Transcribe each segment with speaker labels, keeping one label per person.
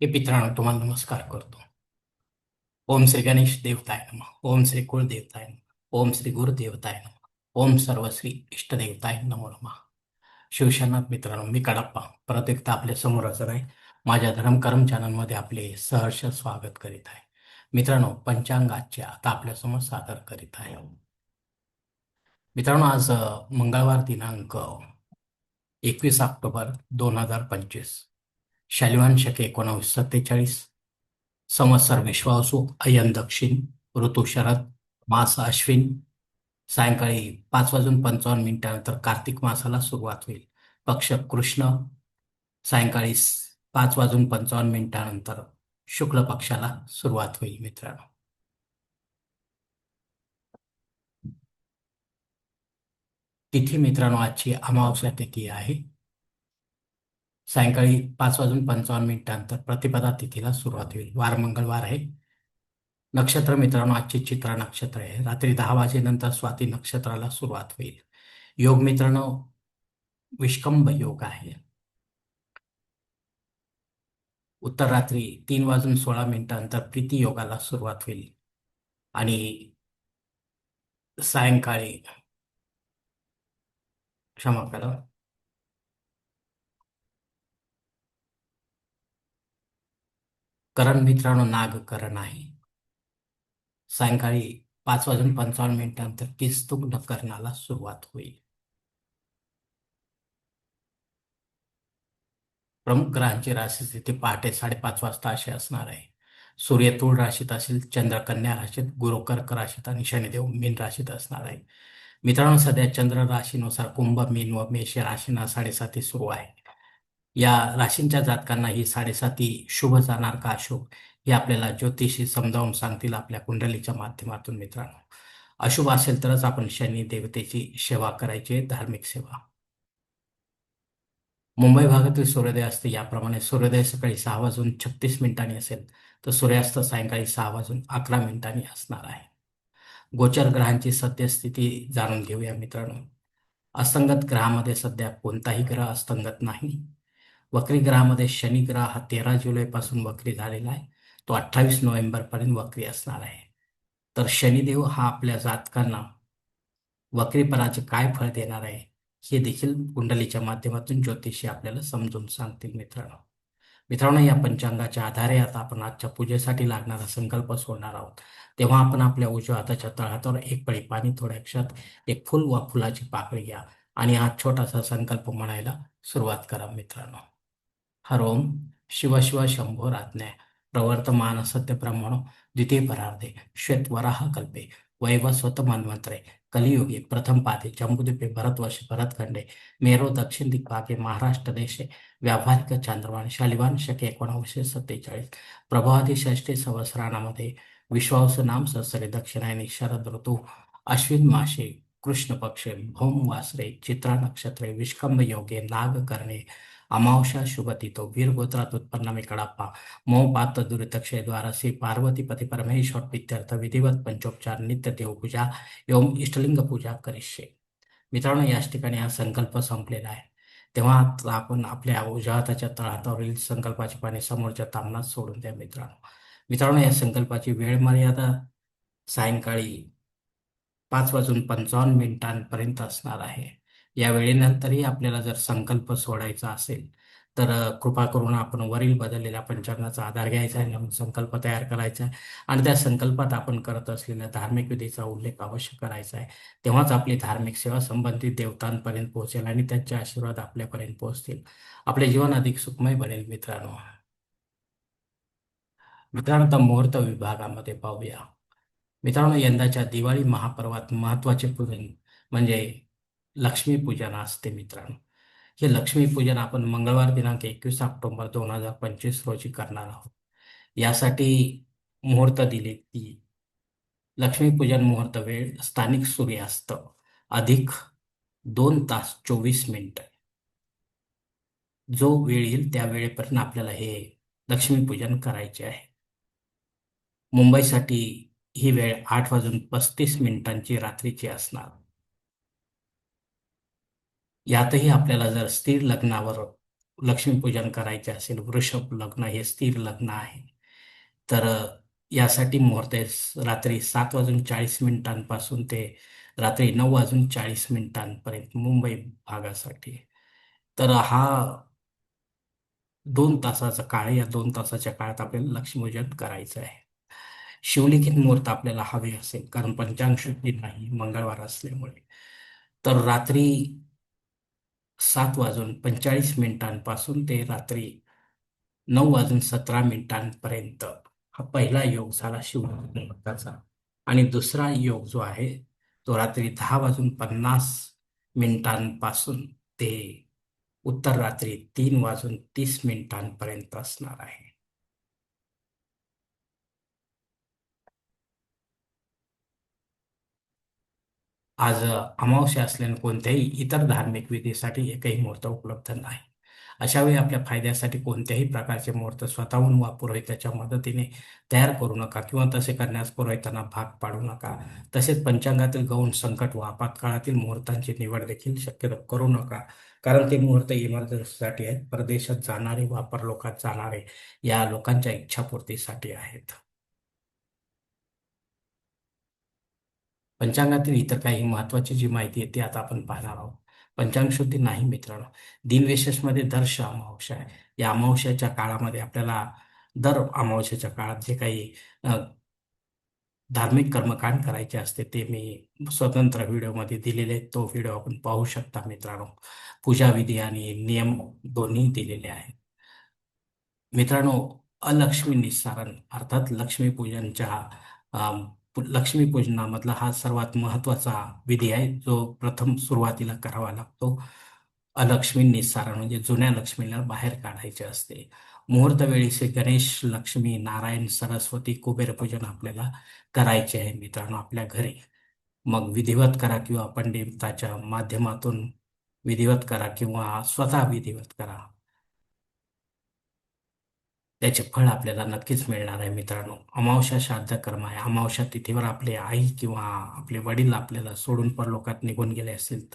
Speaker 1: हे मित्रांनो तुम्हाला नमस्कार करतो. ओम श्री गणेश देवताय नम ओम श्री कुलदेवताय नम ओम श्री गुरुदेवताय नम ओम सर्व श्री इष्टदेवताय नमो नमः. शिवसेनाथ मित्रांनो मी कडप्पा परत एकदा आपल्या समोरच नाही आहे माझ्या धर्मकर्म चॅनलमध्ये आपले सहर्ष स्वागत करीत आहे. मित्रांनो पंचांगाचे आता आपल्यासमोर सादर करीत आहे. मित्रांनो आज मंगळवार दिनांक एकवीस ऑक्टोबर दोन हजार पंचवीस. शालिवान शके एकोणावीस सत्तेचाळीस. संवत्सर विश्वासू अयन दक्षिण ऋतू शरद मास अश्विन. सायंकाळी पाच वाजून पंचावन्न मिनिटानंतर कार्तिक मासाला सुरुवात होईल. पक्ष कृष्ण. सायंकाळी पाच वाजून पंचावन्न मिनिटानंतर शुक्ल पक्षाला सुरुवात होईल मित्रांनो. तिथी मित्रांनो आजची अमावस्या तिथी आहे. सायंकाळी पाच वाजून पंचावन्न मिनिटांतर प्रतिपदा तिथीला सुरुवात होईल. वार मंगळवार आहे. नक्षत्र मित्रांनो आजची चित्रा नक्षत्र आहे. रात्री दहा वाजेनंतर स्वाती नक्षत्राला सुरुवात होईल. योग मित्रांनो विष्कंभ योग आहे. उत्तर रात्री तीन वाजून सोळा मिनिटांतर प्रीती योगाला सुरुवात होईल. आणि सायंकाळी क्षमा करा करण मित्रांनो नागकरण आहे. सायंकाळी पाच वाजून पंचावन्न मिनिटानंतर किस्तुग्न करणाला सुरुवात होईल. प्रमुख ग्रहांची राशीस्थिती पहाटे साडेपाच वाजता अशी असणार आहे. सूर्यतुळ राशीत असेल चंद्रकन्या राशीत गुरु कर्क राशीत आणि शनिदेव मीन राशीत असणार आहे. मित्रांनो सध्या चंद्र राशीनुसार कुंभ मीन व मेष राशींना साडेसाती सुरू आहे. या राशींच्या जातकांना ही साडेसाती शुभ जाणार का अशुभ हे आपल्याला ज्योतिषी समजावून सांगतील आपल्या कुंडलीच्या माध्यमातून मित्रांनो. अशुभ असेल तरच आपण शनी देवतेची सेवा करायची आहे, धार्मिक सेवा. मुंबई भागातील सूर्योदय असते याप्रमाणे सूर्योदय सकाळी सहा वाजून छत्तीस मिनिटांनी असेल तर सूर्यास्त सायंकाळी सहा वाजून अकरा मिनिटांनी असणार आहे. गोचर ग्रहांची सद्यस्थिती जाणून घेऊया मित्रांनो. असंगत ग्रहामध्ये सध्या कोणताही ग्रह असंगत नाही. वक्री ग्रहामध्ये शनी ग्रह हा तेरा जुलैपासून वक्री झालेला आहे. तो अठ्ठावीस नोव्हेंबरपर्यंत वक्री असणार आहे. तर शनिदेव हा आपल्या जातकांना वक्रीपणाचे काय फळ देणार आहे हे देखील कुंडलीच्या माध्यमातून ज्योतिषी आपल्याला समजून सांगतील मित्रांनो. मित्रांनो या पंचांगाच्या आधारे आता आपण आजच्या पूजेसाठी लागणारा संकल्प सोडणार आहोत. तेव्हा आपण आपल्या उजव्या हाताच्या तळहातावर एक पळी पाणी थोड्या क्षात एक फुल वा फुलाची पाकळी घ्या आणि हा छोटासा संकल्प म्हणायला सुरुवात करा मित्रांनो. हर ओम शिव शिव शंभो राज्ञा प्रवर्तमान सत्य ब्रह्मणो द्वितीय परार्धे श्वेतवराह कल्पे वैवस्वत मन्वंतरे कलियुगे प्रथम पादे जम्बुद्वीपे भरतवर्षे भरतखंडे मेरो दक्षिण दिग्भागे महाराष्ट्र देशे व्यावहारिक चांद्रवाण शालिवान शके एकोणावीसशे सत्तेचाळीस प्रभावादी षष्ठी संवत्सरामध्ये विश्वास नाम संसरे दक्षिणायनी शरद ऋतू अश्विन मासे कृष्ण पक्षे भौम वासरे चित्रा नक्षत्रे विष्कंभ योगे नाग करणे अमावस्या శుభతితో వీరగోత్రాత్ ఉత్పన్నమి उत्पन्न मी कडाप्पा ద్వారా पात పార్వతీపతి द्वारा श्री पार्वती परमेश्वर प्रित्यर्थ विधिवत पंचोपचार नित्य देवपूजा एवं इष्टलिंग पूजा करिष्ये मित्रांनो याच ठिकाणी हा संकल्प संपलेला आहे तेव्हा आता आपण आपल्या उजाताच्या हाताच्या संकल्पाची पाने समोरच्या तामनात सोडून द्या मित्रांनो मित्रांनो या संकल्पाची वेळ मर्यादा सायंकाळी पाच वाजून पंचावन्न मिनिटांपर्यंत असणार आहे या वेळेनंतरही आपल्याला जर संकल्प सोडायचा असेल तर कृपा करून आपण वरील बदललेल्या पंचांगाचा आधार घ्यायचा आहे आणि संकल्प तयार करायचा आहे. आणि त्या संकल्पात आपण करत असलेल्या धार्मिक विधीचा उल्लेख अवश्य करायचा आहे. तेव्हाच आपली धार्मिक सेवा संबंधित देवतांपर्यंत पोहोचेल आणि त्यांचे आशीर्वाद आपल्यापर्यंत पोहोचतील. आपले जीवन अधिक सुखमय बनेल मित्रांनो. मित्रांनो आता मुहूर्त विभागामध्ये पाहूया. मित्रांनो यंदाच्या दिवाळी महापर्वात महत्त्वाचे पूजन म्हणजे लक्ष्मीपूजन असते मित्रांनो. हे लक्ष्मीपूजन आपण मंगळवार दिनांक एकवीस ऑक्टोबर दोन हजार पंचवीस रोजी करणार आहोत. यासाठी मुहूर्त दिले ती लक्ष्मीपूजन मुहूर्त वेळ स्थानिक सूर्यास्त अधिक दोन तास चोवीस मिनिट. जो वेळ येईल त्या वेळेपर्यंत आपल्याला हे लक्ष्मीपूजन करायचे आहे. मुंबईसाठी ही वेळ आठ वाजून पस्तीस मिनिटांची रात्रीची असणार. यातही आपल्याला जर स्थिर लग्नावर लक्ष्मीपूजन करायचे असेल वृषभ लग्न हे स्थिर लग्न आहे तर यासाठी मुहूर्त रात्री सात वाजून चाळीस मिनिटांपासून ते रात्री नऊ वाजून चाळीस मिनिटांपर्यंत मुंबई भागासाठी. तर हा दोन तासाचा काळ या दोन तासाच्या काळात आपल्याला लक्ष्मीपूजन करायचं आहे. शिवलिखित मुहूर्त आपल्याला हवे असेल कारण पंचांग शुद्धी नाही मंगळवार असल्यामुळे. तर रात्री सात वाजून पंचेचाळीस मिनिटांपासून ते रात्री नऊ वाजून सतरा मिनिटांपर्यंत हा पहिला योग झाला शिवलिखित आणि दुसरा योग जो आहे तो रात्री दहा वाजून पन्नास मिनिटांपासून ते उत्तर रात्री तीन वाजून तीस मिनिटांपर्यंत असणार आहे. आज अमावस्या असल्याने कोणत्याही इतर धार्मिक विधीसाठी एकही मुहूर्त उपलब्ध नाही. अशावेळी आपल्या फायद्यासाठी कोणत्याही प्रकारचे मुहूर्त स्वतःहून वा पुरोहिताच्या मदतीने तयार करू नका किंवा तसे करण्यास पुरोहितांना भाग पाडू नका. तसेच पंचांगातील गौण संकट व आपत्काळातील मुहूर्तांची निवड देखील शक्यतो करू नका. कारण ते मुहूर्त इमर्जन्सीसाठी आहेत. परदेशात जाणारे वा परलोकात जाणारे या लोकांच्या इच्छापूर्तीसाठी आहेत. पंचांगातील इतर काही महत्वाची जी माहिती आहे ती आता आपण पाहणार आहोत. पंचांग शुद्धी नाही मित्रांनो. दिनविशेषमध्ये दर अमावस्या आहे. या अमावस्याच्या काळामध्ये आपल्याला दर अमावस्याच्या काळात जे काही धार्मिक कर्मकांड करायचे असते ते मी स्वतंत्र व्हिडिओमध्ये दिलेले तो व्हिडिओ आपण पाहू शकता मित्रांनो. पूजाविधी आणि नियम दोन्ही दिलेले आहेत. मित्रांनो अलक्ष्मी निस्सारण अर्थात लक्ष्मीपूजनच्या लक्ष्मीपूजनामधला हा सर्वात महत्त्वाचा विधी आहे. जो प्रथम सुरुवातीला करावा लागतो. अलक्ष्मी निस्सारण म्हणजे जुन्या लक्ष्मीला बाहेर काढायचे असते. मुहूर्त वेळी श्री गणेश लक्ष्मी नारायण सरस्वती कुबेरपूजन आपल्याला करायचे आहे मित्रांनो आपल्या घरी. मग विधिवत करा किंवा पंडिताच्या माध्यमातून विधिवत करा किंवा स्वतः विधिवत करा. त्याचे फळ आपल्याला नक्कीच मिळणार आहे मित्रांनो. अमावस्या श्राद्ध कर्म आहे. अमावस्या तिथीवर आपले आई किंवा आपले वडील आपल्याला सोडून परलोकात निघून गेले असतील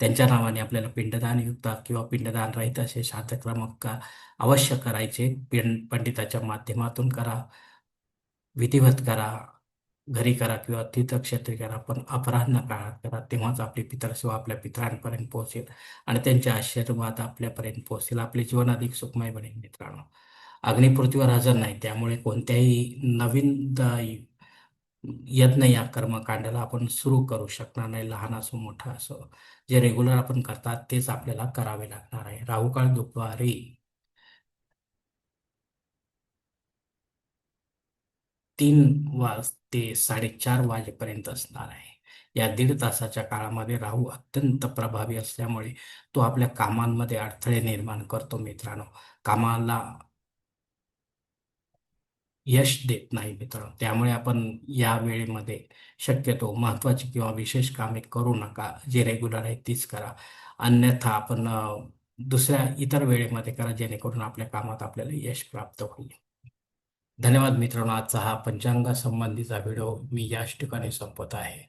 Speaker 1: त्यांच्या नावाने आपल्याला पिंडदान युक्त किंवा पिंडदान रहित असे श्राद्धक्रम का अवश्य करायचे. पिंड पंडिताच्या माध्यमातून करा. विधिवत करा. घरी करा किंवा तीर्थक्षेत्री करा. पण अपराह्न काळात करा. तेव्हाच आपली पितरसेवा आपल्या पितरांपर्यंत पोहोचेल आणि त्यांचे आशीर्वाद आपल्यापर्यंत पोहोचेल. आपले जीवन अधिक सुखमय बनेल मित्रांनो. अग्निपृथ्वीवर हजर नाही. त्यामुळे कोणत्याही नवीन यज्ञ या कर्मकांडाला आपण सुरू करू शकणार नाही. लहान असो मोठा असो जे रेग्युलर आपण करतात तेच आपल्याला करावे लागणार आहे. राहुकाळ दुपारी. तीन वाज ते साडेचार वाजेपर्यंत असणार आहे. या दीड तासाच्या काळामध्ये राहू अत्यंत प्रभावी असल्यामुळे तो आपल्या कामांमध्ये अडथळे निर्माण करतो मित्रांनो. कामाला यश देत नाही मित्र त्यामुळे आपण या वेळेमध्ये शक्यतो महत्त्वाची किंवा विशेष कामे करू नका. जे रेग्युलर आहे तीच करा. अन्यथा आपण दुसऱ्या इतर वेळेमध्ये करा जेणेकरून आपल्या कामात आपल्याला यश प्राप्त होईल. धन्यवाद मित्रांनो. आजचा हा पंचांगा संबंधीचा व्हिडिओ मी याच ठिकाणी संपत आहे.